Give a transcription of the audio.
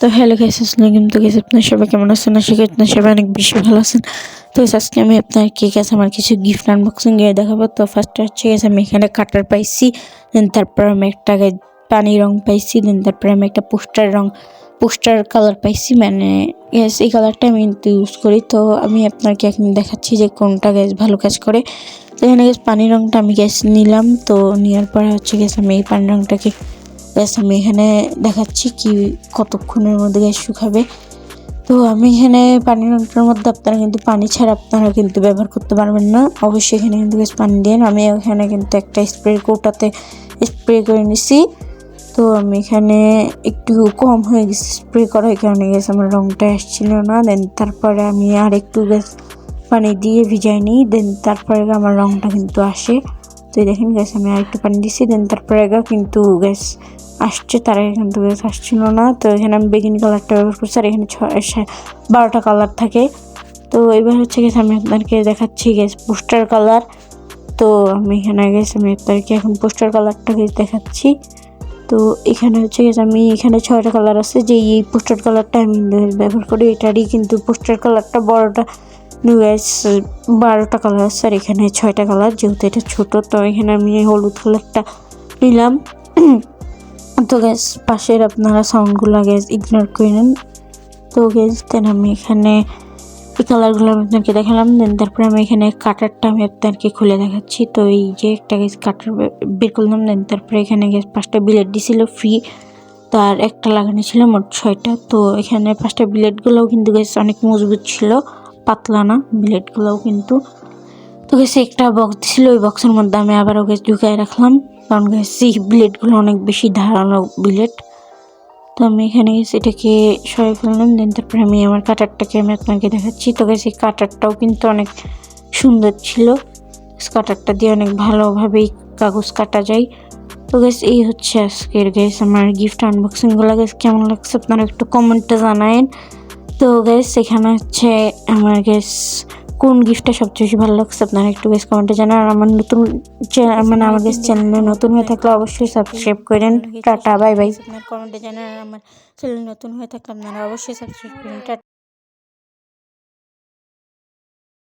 তো hello guys আসসালামু তো গাইস আপনার সবাই কেমন আছেন? আশা করি আপনার সবাই অনেক বেশি ভালো আছেন। তো আজকে আমি আপনার কে কাছে আমার কিছু গিফট আনবক্সিং গিয়ে দেখাবো। তো ফার্স্ট হচ্ছে গেছে আমি এখানে কাটার পাইছি দেন তারপর আমি একটা পানি রং পাইছি দেন তারপরে আমি একটা পোস্টার রং পোস্টার কালার পাইছি। মানে গ্যাস এই কালারটা আমি কিন্তু ইউজ করি। তো আমি আপনাকে এখন দেখাচ্ছি যে কোনটা গ্যাস ভালো কাজ করে। তো এখানে গ্যাস পানি রংটা আমি গ্যাস নিলাম। তো নেওয়ার পরে হচ্ছে গ্যাস আমি এই পানি রংটাকে ব্যাস আমি এখানে দেখাচ্ছি কি কতক্ষণের মধ্যে গ্যাস শুকাবে। তো আমি এখানে পানি রংটার মধ্যে আপনারা কিন্তু পানি ছাড়া আপনারা কিন্তু ব্যবহার করতে পারবেন না। অবশ্যই এখানে কিন্তু গ্যাস পানি দেন আমি এখানে কিন্তু একটা স্প্রে কোটাতে স্প্রে করে নিছি। তো আমি এখানে একটু কম হয়ে গেছে স্প্রে করা কারণে গেছে আমার রংটা আসছিল না। দেন তারপরে আমি আর একটু গ্যাস পানি দিয়ে ভিজাই নিই। দেন তারপরে আমার রংটা কিন্তু আসে। তো দেখেন গ্যাস আমি আর একটু পানি দিছি দেন তারপরে কিন্তু গ্যাস আসছে, তার আগে কিন্তু গ্যাস আসছিল না। তো এখানে আমি বেগিনি কালারটা ব্যবহার করছি, আর এখানে বারোটা কালার থাকে। তো এবার হচ্ছে গেছে আমি আপনাদেরকে দেখাচ্ছি গ্যাস পোস্টার কালার তো আমি এখানে গেছি আমি আপনাদেরকে এখন পোস্টার কালারটা গেছে দেখাচ্ছি। তো এখানে হচ্ছে গেছে আমি এখানে ছয়টা কালার আছে যে এই পোস্টার কালারটা আমি ব্যবহার করি, এটারই কিন্তু পোস্টার কালারটা বড়টা গ্যাস বারোটা কালার আছে আর এখানে ছয়টা কালার যেহেতু এটা ছোট, তো এখানে আমি হলুদ কালারটা নিলাম। তো গ্যাস পাশের আপনারা সাউন্ডগুলো গ্যাস ইগনোর করে নেন। তো গ্যাস দেন আমি এখানে এই কালারগুলো আমি আপনাকে দেখালাম দেন তারপরে আমি এখানে কাটারটা আমি আপনাকে খুলে দেখাচ্ছি। তো এই যে একটা গ্যাস কাটার বের করলাম দেন তারপরে এখানে গ্যাস পাঁচটা বিলেট দিছিল ফ্রি তার একটা লাগানো ছিল মোট ছয়টা। তো এখানে পাঁচটা বিলেটগুলোও কিন্তু গ্যাস অনেক মজবুত ছিল। পাতলা না বিলেটগুলোও কিন্তু। তো গেছে একটা বক্স ছিল, ওই বক্সের মধ্যে আমি আবারও গ্যাস ঢুকাই রাখলাম। কারণ গ্যাস এই বিলেটগুলো অনেক বেশি ধারালো বিলেট তো আমি এখানে গেছি এটাকে সরাই ফেললাম দেন তারপরে আমি আমার কাটারটাকে আমি আপনাকে দেখাচ্ছি। তো গেছে কাটারটাও কিন্তু অনেক সুন্দর ছিল। কাটারটা দিয়ে অনেক ভালোভাবেই কাগজ কাটা যায়। তো গ্যাস এই হচ্ছে আজকের গ্যাস আমার গিফট আনবক্সিংগুলো গ্যাস কেমন লাগছে আপনারা একটু কমেন্টে জানায়েন। তো গ্যাস এখানে হচ্ছে আমার গ্যাস কোন গিফটটা সবচেয়ে বেশি ভালো লাগছে আপনারা একটু বেশ কমেন্টে জানান। আর আমার নতুন মানে গেস চ্যানেলে নতুন হয়ে থাকলে অবশ্যই সাবস্ক্রাইব করেন। টাটা বাই বাই আপনার কমেন্টে জানান। আর আমার চ্যানেল নতুন হয়ে থাকলে আপনারা অবশ্যই সাবস্ক্রাইব করেন। টাটা।